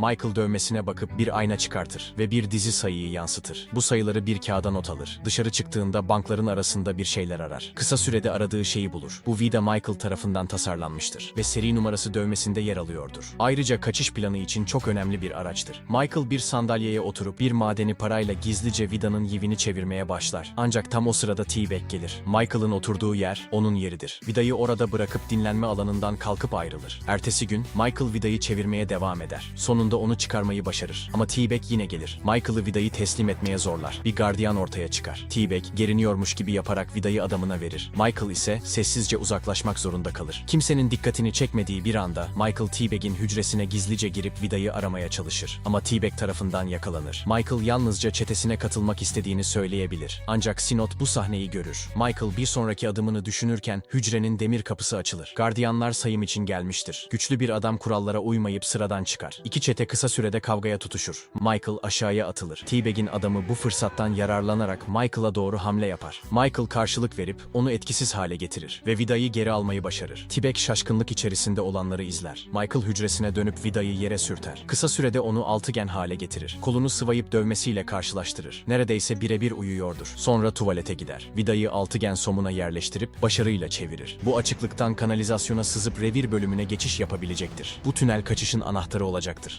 Michael dövmesine bakıp bir ayna çıkartır ve bir dizi sayıyı yansıtır. Bu sayıları bir kağıda not alır. Dışarı çıktığında bankların arasında bir şeyler arar. Kısa sürede aradığı şeyi bulur. Bu vida Michael tarafından tasarlanmıştır ve seri numarası dövmesinde yer alıyordur. Ayrıca kaçış planı için çok önemli bir araçtır. Michael bir sandalyeye oturup bir madeni parayla gizlice vidanın yivini çevirmeye başlar. Ancak tam o sırada T-Bag gelir. Michael'ın oturduğu yer onun yeridir. Vidayı orada bırakıp dinlenme alanından kalkıp ayrılır. Ertesi gün Michael vidayı çevirmeye devam eder. Sonunda onu çıkarmayı başarır. Ama T-Bag yine gelir. Michael'ı vidayı teslim etmeye zorlar. Bir gardiyan ortaya çıkar. T-Bag geriniyormuş gibi yaparak vidayı adamına verir. Michael ise sessizce uzaklaşmak zorunda kalır. Kimsenin dikkatini çekmediği bir anda Michael T-Bag'in hücresine gizlice girip vidayı aramaya çalışır. Ama T-Bag tarafından yakalanır. Michael yalnızca çetesine katılmak istediğini söyleyebilir. Ancak Sinot bu sahneyi görür. Michael bir sonraki adımını düşünürken hücrenin demir kapısı açılır. Gardiyanlar sayım için gelmiştir. Güçlü bir adam kurallara uymayıp sıradan çıkar. İki çete kısa sürede kavgaya tutuşur. Michael aşağıya atılır. T-Bag'in adamı bu fırsattan yararlanarak Michael'a doğru hamle yapar. Michael karşılık verip onu etkisiz hale getirir ve vidayı geri almayı başarır. T-Bag şaşkınlık içerisinde olanları izler. Michael hücresine dönüp vidayı yere sürter. Kısa sürede onu altıgen hale getirir. Kolunu sıvayıp dövmesiyle karşılaştırır. Neredeyse birebir uyuyordur. Sonra tuvalete gider. Vidayı altıgen somuna yerleştirip başarıyla çevirir. Bu açıklıktan kanalizasyona sızıp revir bölümüne geçiş yapabilecektir. Bu tünel kaçışın anahtarı olacaktır.